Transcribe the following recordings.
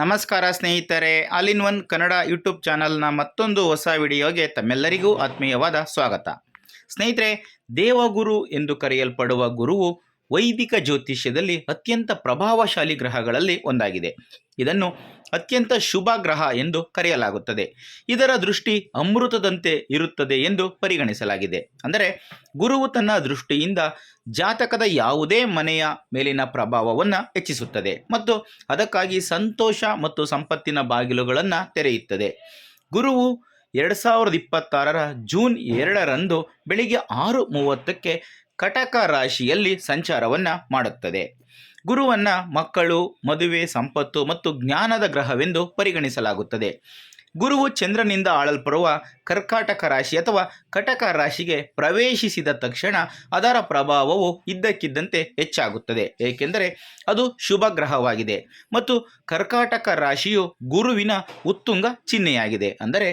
ನಮಸ್ಕಾರ ಸ್ನೇಹಿತರೆ, all in one Kannada YouTube ಚಾನಲ್ನ ಮತ್ತೊಂದು ಹೊಸ ವಿಡಿಯೋಗೆ ತಮ್ಮೆಲ್ಲರಿಗೂ ಆತ್ಮೀಯವಾದ ಸ್ವಾಗತ. ಸ್ನೇಹಿತರೆ, ದೇವಗುರು ಎಂದು ಕರೆಯಲ್ಪಡುವ ಗುರುವು ವೈದಿಕ ಜ್ಯೋತಿಷ್ಯದಲ್ಲಿ ಅತ್ಯಂತ ಪ್ರಭಾವಶಾಲಿ ಗ್ರಹಗಳಲ್ಲಿ ಒಂದಾಗಿದೆ. ಇದನ್ನು ಅತ್ಯಂತ ಶುಭ ಗ್ರಹ ಎಂದು ಕರೆಯಲಾಗುತ್ತದೆ. ಇದರ ದೃಷ್ಟಿ ಅಮೃತದಂತೆ ಇರುತ್ತದೆ ಎಂದು ಪರಿಗಣಿಸಲಾಗಿದೆ. ಅಂದರೆ ಗುರುವು ತನ್ನ ದೃಷ್ಟಿಯಿಂದ ಜಾತಕದ ಯಾವುದೇ ಮನೆಯ ಮೇಲಿನ ಪ್ರಭಾವವನ್ನು ಹೆಚ್ಚಿಸುತ್ತದೆ ಮತ್ತು ಅದಕ್ಕಾಗಿ ಸಂತೋಷ ಮತ್ತು ಸಂಪತ್ತಿನ ಬಾಗಿಲುಗಳನ್ನು ತೆರೆಯುತ್ತದೆ. ಗುರುವು ಎರಡು ಸಾವಿರದ ಇಪ್ಪತ್ತಾರರ ಜೂನ್ ಎರಡರಂದು ಬೆಳಿಗ್ಗೆ ಆರು ಮೂವತ್ತಕ್ಕೆ ಕಟಕ ರಾಶಿಯಲ್ಲಿ ಸಂಚಾರವನ್ನು ಮಾಡುತ್ತದೆ. ಗುರುವನ್ನ ಮಕ್ಕಳು, ಮದುವೆ, ಸಂಪತ್ತು ಮತ್ತು ಜ್ಞಾನದ ಗ್ರಹವೆಂದು ಪರಿಗಣಿಸಲಾಗುತ್ತದೆ. ಗುರುವು ಚಂದ್ರನಿಂದ ಆಳಲ್ಪಡುವ ಕರ್ಕಾಟಕ ರಾಶಿ ಅಥವಾ ಕಟಕ ರಾಶಿಗೆ ಪ್ರವೇಶಿಸಿದ ತಕ್ಷಣ ಅದರ ಪ್ರಭಾವವು ಇದ್ದಕ್ಕಿದ್ದಂತೆ ಹೆಚ್ಚಾಗುತ್ತದೆ. ಏಕೆಂದರೆ ಅದು ಶುಭ ಗ್ರಹವಾಗಿದೆ ಮತ್ತು ಕರ್ಕಾಟಕ ರಾಶಿಯು ಗುರುವಿನ ಉತ್ತುಂಗ ಚಿಹ್ನೆಯಾಗಿದೆ. ಅಂದರೆ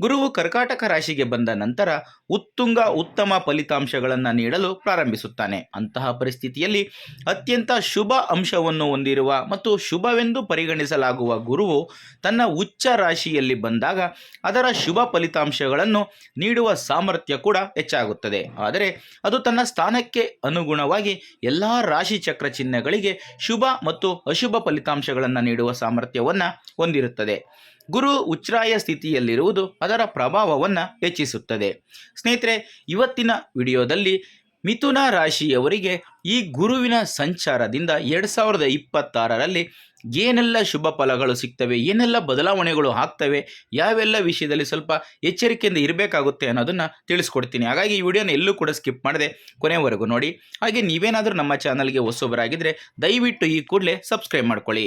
ಗುರುವು ಕರ್ಕಾಟಕ ರಾಶಿಗೆ ಬಂದ ನಂತರ ಉತ್ತುಂಗ ಉತ್ತಮ ಫಲಿತಾಂಶಗಳನ್ನು ನೀಡಲು ಪ್ರಾರಂಭಿಸುತ್ತಾನೆ. ಅಂತಹ ಪರಿಸ್ಥಿತಿಯಲ್ಲಿ ಅತ್ಯಂತ ಶುಭ ಅಂಶವನ್ನು ಹೊಂದಿರುವ ಮತ್ತು ಶುಭವೆಂದು ಪರಿಗಣಿಸಲಾಗುವ ಗುರುವು ತನ್ನ ಉಚ್ಚ ರಾಶಿಯಲ್ಲಿ ಬಂದಾಗ ಅದರ ಶುಭ ಫಲಿತಾಂಶಗಳನ್ನು ನೀಡುವ ಸಾಮರ್ಥ್ಯ ಕೂಡ ಹೆಚ್ಚಾಗುತ್ತದೆ. ಆದರೆ ಅದು ತನ್ನ ಸ್ಥಾನಕ್ಕೆ ಅನುಗುಣವಾಗಿ ಎಲ್ಲ ರಾಶಿ ಚಕ್ರ ಚಿಹ್ನೆಗಳಿಗೆ ಶುಭ ಮತ್ತು ಅಶುಭ ಫಲಿತಾಂಶಗಳನ್ನು ನೀಡುವ ಸಾಮರ್ಥ್ಯವನ್ನು ಹೊಂದಿರುತ್ತದೆ. ಗುರು ಉಚ್ಛ್ರಾಯ ಸ್ಥಿತಿಯಲ್ಲಿರುವುದು ಅದರ ಪ್ರಭಾವವನ್ನು ಹೆಚ್ಚಿಸುತ್ತದೆ. ಸ್ನೇಹಿತರೆ, ಇವತ್ತಿನ ವಿಡಿಯೋದಲ್ಲಿ ಮಿಥುನ ರಾಶಿಯವರಿಗೆ ಈ ಗುರುವಿನ ಸಂಚಾರದಿಂದ ಎರಡು ಸಾವಿರದ ಇಪ್ಪತ್ತಾರರಲ್ಲಿ ಏನೆಲ್ಲ ಶುಭ ಫಲಗಳು ಸಿಗ್ತವೆ, ಏನೆಲ್ಲ ಬದಲಾವಣೆಗಳು ಆಗ್ತವೆ, ಯಾವೆಲ್ಲ ವಿಷಯದಲ್ಲಿ ಸ್ವಲ್ಪ ಎಚ್ಚರಿಕೆಯಿಂದ ಇರಬೇಕಾಗುತ್ತೆ ಅನ್ನೋದನ್ನು ತಿಳಿಸ್ಕೊಡ್ತೀನಿ. ಹಾಗಾಗಿ ಈ ವಿಡಿಯೋನ ಎಲ್ಲೂ ಕೂಡ ಸ್ಕಿಪ್ ಮಾಡದೆ ಕೊನೆವರೆಗೂ ನೋಡಿ. ಹಾಗೆ ನೀವೇನಾದರೂ ನಮ್ಮ ಚಾನಲ್ಗೆ ಹೊಸೊಬ್ಬರಾಗಿದ್ದರೆ ದಯವಿಟ್ಟು ಈ ಕೂಡಲೇ ಸಬ್ಸ್ಕ್ರೈಬ್ ಮಾಡ್ಕೊಳ್ಳಿ.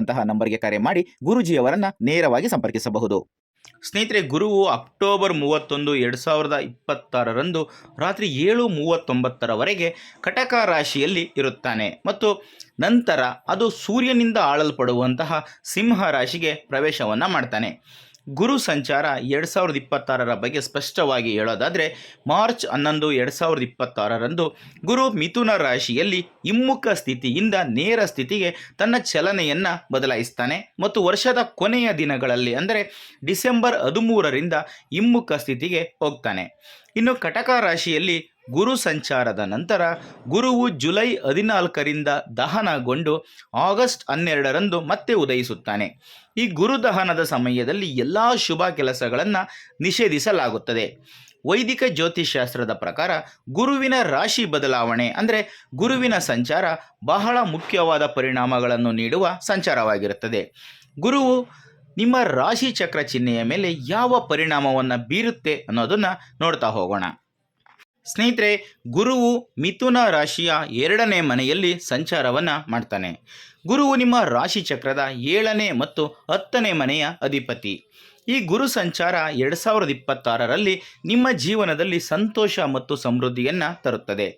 ಇರುವಂತಹ ನಂಬರ್ಗೆ ಕರೆ ಮಾಡಿ ಗುರುಜಿಯವರನ್ನ ನೇರವಾಗಿ ಸಂಪರ್ಕಿಸಬಹುದು. ಸ್ನೇಹಿತರೆ, ಗುರುವು ಅಕ್ಟೋಬರ್ ಮೂವತ್ತೊಂದು ಎರಡು ಸಾವಿರದ ಇಪ್ಪತ್ತಾರರಂದು ರಾತ್ರಿ ಏಳು ಮೂವತ್ತೊಂಬತ್ತರವರೆಗೆ ಕಟಕ ರಾಶಿಯಲ್ಲಿ ಇರುತ್ತಾನೆ. ಮತ್ತು ನಂತರ ಅದು ಸೂರ್ಯನಿಂದ ಆಳಲ್ಪಡುವಂತಹ ಸಿಂಹ ರಾಶಿಗೆ ಪ್ರವೇಶವನ್ನು ಮಾಡ್ತಾನೆ. ಗುರು ಸಂಚಾರ ಎರಡು ಸಾವಿರದ ಇಪ್ಪತ್ತಾರರ ಬಗ್ಗೆ ಸ್ಪಷ್ಟವಾಗಿ ಹೇಳೋದಾದರೆ, ಮಾರ್ಚ್ ಹನ್ನೊಂದು ಎರಡು ಸಾವಿರದ ಇಪ್ಪತ್ತಾರರಂದು ಗುರು ಮಿಥುನ ರಾಶಿಯಲ್ಲಿ ಹಿಮ್ಮುಖ ಸ್ಥಿತಿಯಿಂದ ನೇರ ಸ್ಥಿತಿಗೆ ತನ್ನ ಚಲನೆಯನ್ನು ಬದಲಾಯಿಸ್ತಾನೆ. ಮತ್ತು ವರ್ಷದ ಕೊನೆಯ ದಿನಗಳಲ್ಲಿ ಅಂದರೆ ಡಿಸೆಂಬರ್ ಹದಿಮೂರರಿಂದ ಹಿಮ್ಮುಖ ಸ್ಥಿತಿಗೆ ಹೋಗ್ತಾನೆ. ಇನ್ನು ಕಟಕ ರಾಶಿಯಲ್ಲಿ ಗುರು ಸಂಚಾರದ ನಂತರ ಗುರುವು ಜುಲೈ ಹದಿನಾಲ್ಕರಿಂದ ದಹನಗೊಂಡು ಆಗಸ್ಟ್ ಹನ್ನೆರಡರಂದು ಮತ್ತೆ ಉದಯಿಸುತ್ತಾನೆ. ಈ ಗುರು ದಹನದ ಸಮಯದಲ್ಲಿ ಎಲ್ಲ ಶುಭ ಕೆಲಸಗಳನ್ನು ನಿಷೇಧಿಸಲಾಗುತ್ತದೆ. ವೈದಿಕ ಜ್ಯೋತಿಷಾಸ್ತ್ರದ ಪ್ರಕಾರ ಗುರುವಿನ ರಾಶಿ ಬದಲಾವಣೆ ಅಂದರೆ ಗುರುವಿನ ಸಂಚಾರ ಬಹಳ ಮುಖ್ಯವಾದ ಪರಿಣಾಮಗಳನ್ನು ನೀಡುವ ಸಂಚಾರವಾಗಿರುತ್ತದೆ. ಗುರುವು ನಿಮ್ಮ ರಾಶಿ ಚಕ್ರ ಚಿಹ್ನೆಯ ಮೇಲೆ ಯಾವ ಪರಿಣಾಮವನ್ನು ಬೀರುತ್ತೆ ಅನ್ನೋದನ್ನು ನೋಡ್ತಾ ಹೋಗೋಣ. ಸ್ನೇಹಿತರೆ, ಗುರುವು ಮಿಥುನ ರಾಶಿಯ ಎರಡನೇ ಮನೆಯಲ್ಲಿ ಸಂಚಾರವನ್ನು ಮಾಡ್ತಾನೆ. ಗುರುವು ನಿಮ್ಮ ರಾಶಿ ಚಕ್ರದ ಏಳನೇ ಮತ್ತು ಹತ್ತನೇ ಮನೆಯ ಅಧಿಪತಿ. ಈ ಗುರು ಸಂಚಾರ ಎರಡು ಸಾವಿರದ ಇಪ್ಪತ್ತಾರರಲ್ಲಿ ನಿಮ್ಮ ಜೀವನದಲ್ಲಿ ಸಂತೋಷ ಮತ್ತು ಸಮೃದ್ಧಿಯನ್ನು ತರುತ್ತದೆ.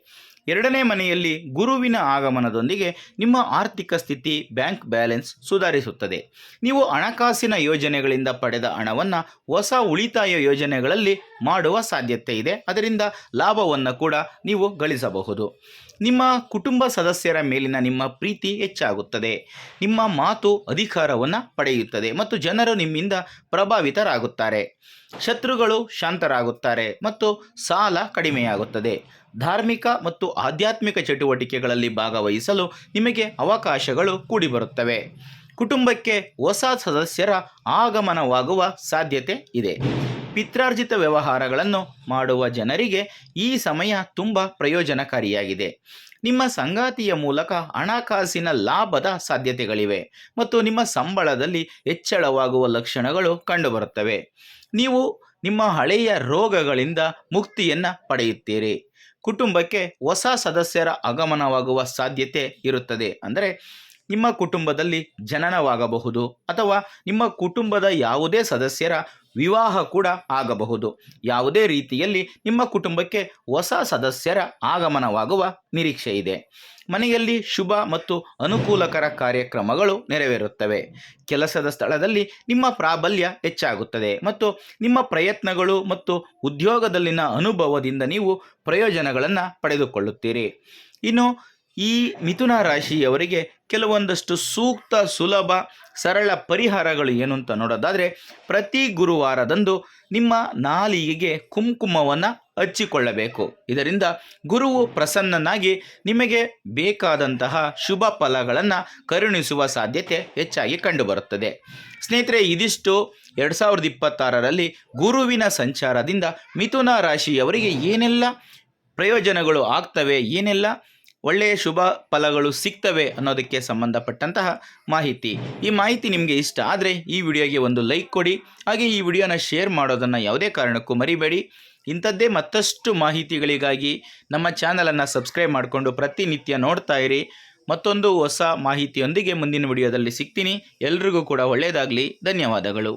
ಎರಡನೇ ಮನೆಯಲ್ಲಿ ಗುರುವಿನ ಆಗಮನದೊಂದಿಗೆ ನಿಮ್ಮ ಆರ್ಥಿಕ ಸ್ಥಿತಿ, ಬ್ಯಾಂಕ್ ಬ್ಯಾಲೆನ್ಸ್ ಸುಧಾರಿಸುತ್ತದೆ. ನೀವು ಹಣಕಾಸಿನ ಯೋಜನೆಗಳಿಂದ ಪಡೆದ ಹಣವನ್ನು ಹೊಸ ಉಳಿತಾಯ ಯೋಜನೆಗಳಲ್ಲಿ ಮಾಡುವ ಸಾಧ್ಯತೆ ಇದೆ. ಅದರಿಂದ ಲಾಭವನ್ನು ಕೂಡ ನೀವು ಗಳಿಸಬಹುದು. ನಿಮ್ಮ ಕುಟುಂಬ ಸದಸ್ಯರ ಮೇಲಿನ ನಿಮ್ಮ ಪ್ರೀತಿ ಹೆಚ್ಚಾಗುತ್ತದೆ. ನಿಮ್ಮ ಮಾತು ಅಧಿಕಾರವನ್ನು ಪಡೆಯುತ್ತದೆ ಮತ್ತು ಜನರು ನಿಮ್ಮಿಂದ ಪ್ರಭಾವಿತರಾಗುತ್ತಾರೆ. ಶತ್ರುಗಳು ಶಾಂತರಾಗುತ್ತಾರೆ ಮತ್ತು ಸಾಲ ಕಡಿಮೆಯಾಗುತ್ತದೆ. ಧಾರ್ಮಿಕ ಮತ್ತು ಆಧ್ಯಾತ್ಮಿಕ ಚಟುವಟಿಕೆಗಳಲ್ಲಿ ಭಾಗವಹಿಸಲು ನಿಮಗೆ ಅವಕಾಶಗಳು ಕೂಡಿಬರುತ್ತವೆ. ಕುಟುಂಬಕ್ಕೆ ಹೊಸ ಸದಸ್ಯರ ಆಗಮನವಾಗುವ ಸಾಧ್ಯತೆ ಇದೆ. ಪಿತ್ರಾರ್ಜಿತ ವ್ಯವಹಾರಗಳನ್ನು ಮಾಡುವ ಜನರಿಗೆ ಈ ಸಮಯ ತುಂಬ ಪ್ರಯೋಜನಕಾರಿಯಾಗಿದೆ. ನಿಮ್ಮ ಸಂಗಾತಿಯ ಮೂಲಕ ಹಣಕಾಸಿನ ಲಾಭದ ಸಾಧ್ಯತೆಗಳಿವೆ ಮತ್ತು ನಿಮ್ಮ ಸಂಬಳದಲ್ಲಿ ಹೆಚ್ಚಳವಾಗುವ ಲಕ್ಷಣಗಳು ಕಂಡುಬರುತ್ತವೆ. ನೀವು ನಿಮ್ಮ ಹಳೆಯ ರೋಗಗಳಿಂದ ಮುಕ್ತಿಯನ್ನು ಪಡೆಯುತ್ತೀರಿ. ಕುಟುಂಬಕ್ಕೆ ಹೊಸ ಸದಸ್ಯರ ಆಗಮನವಾಗುವ ಸಾಧ್ಯತೆ ಇರುತ್ತದೆ. ಅಂದರೆ ನಿಮ್ಮ ಕುಟುಂಬದಲ್ಲಿ ಜನನವಾಗಬಹುದು ಅಥವಾ ನಿಮ್ಮ ಕುಟುಂಬದ ಯಾವುದೇ ಸದಸ್ಯರ ವಿವಾಹ ಕೂಡ ಆಗಬಹುದು. ಯಾವುದೇ ರೀತಿಯಲ್ಲಿ ನಿಮ್ಮ ಕುಟುಂಬಕ್ಕೆ ಹೊಸ ಸದಸ್ಯರ ಆಗಮನವಾಗುವ ನಿರೀಕ್ಷೆ ಇದೆ. ಮನೆಯಲ್ಲಿ ಶುಭ ಮತ್ತು ಅನುಕೂಲಕರ ಕಾರ್ಯಕ್ರಮಗಳು ನೆರವೇರುತ್ತವೆ. ಕೆಲಸದ ಸ್ಥಳದಲ್ಲಿ ನಿಮ್ಮ ಪ್ರಾಬಲ್ಯ ಹೆಚ್ಚಾಗುತ್ತದೆ ಮತ್ತು ನಿಮ್ಮ ಪ್ರಯತ್ನಗಳು ಮತ್ತು ಉದ್ಯೋಗದಲ್ಲಿನ ಅನುಭವದಿಂದ ನೀವು ಪ್ರಯೋಜನಗಳನ್ನು ಪಡೆದುಕೊಳ್ಳುತ್ತೀರಿ. ಇನ್ನು ಈ ಮಿಥುನ ರಾಶಿಯವರಿಗೆ ಕೆಲವೊಂದಷ್ಟು ಸೂಕ್ತ, ಸುಲಭ, ಸರಳ ಪರಿಹಾರಗಳು ಏನು ಅಂತ ನೋಡೋದಾದರೆ ಪ್ರತಿ ಗುರುವಾರದಂದು ನಿಮ್ಮ ನಾಲಿಗೆಗೆ ಕುಂಕುಮವನ್ನು ಹಚ್ಚಿಕೊಳ್ಳಬೇಕು. ಇದರಿಂದ ಗುರುವು ಪ್ರಸನ್ನನಾಗಿ ನಿಮಗೆ ಬೇಕಾದಂತಹ ಶುಭ ಫಲಗಳನ್ನು ಕರುಣಿಸುವ ಸಾಧ್ಯತೆ ಹೆಚ್ಚಾಗಿ ಕಂಡುಬರುತ್ತದೆ. ಸ್ನೇಹಿತರೆ, ಇದಿಷ್ಟು ಎರಡು ಸಾವಿರದ ಇಪ್ಪತ್ತಾರರಲ್ಲಿ ಗುರುವಿನ ಸಂಚಾರದಿಂದ ಮಿಥುನ ರಾಶಿಯವರಿಗೆ ಏನೆಲ್ಲ ಪ್ರಯೋಜನಗಳು ಆಗ್ತವೆ, ಏನೆಲ್ಲ ಒಳ್ಳೆಯ ಶುಭ ಫಲಗಳು ಸಿಗ್ತವೆ ಅನ್ನೋದಕ್ಕೆ ಸಂಬಂಧಪಟ್ಟಂತಹ ಮಾಹಿತಿ. ಈ ಮಾಹಿತಿ ನಿಮಗೆ ಇಷ್ಟ ಆದರೆ ಈ ವಿಡಿಯೋಗೆ ಒಂದು ಲೈಕ್ ಕೊಡಿ. ಹಾಗೆ ಈ ವಿಡಿಯೋನ ಶೇರ್ ಮಾಡೋದನ್ನು ಯಾವುದೇ ಕಾರಣಕ್ಕೂ ಮರಿಬೇಡಿ. ಇಂಥದ್ದೇ ಮತ್ತಷ್ಟು ಮಾಹಿತಿಗಳಿಗಾಗಿ ನಮ್ಮ ಚಾನಲನ್ನು ಸಬ್ಸ್ಕ್ರೈಬ್ ಮಾಡಿಕೊಂಡು ಪ್ರತಿನಿತ್ಯ ನೋಡ್ತಾ ಇರಿ. ಮತ್ತೊಂದು ಹೊಸ ಮಾಹಿತಿಯೊಂದಿಗೆ ಮುಂದಿನ ವಿಡಿಯೋದಲ್ಲಿ ಸಿಗ್ತೀನಿ. ಎಲ್ರಿಗೂ ಕೂಡ ಒಳ್ಳೆಯದಾಗಲಿ ಧನ್ಯವಾದಗಳು.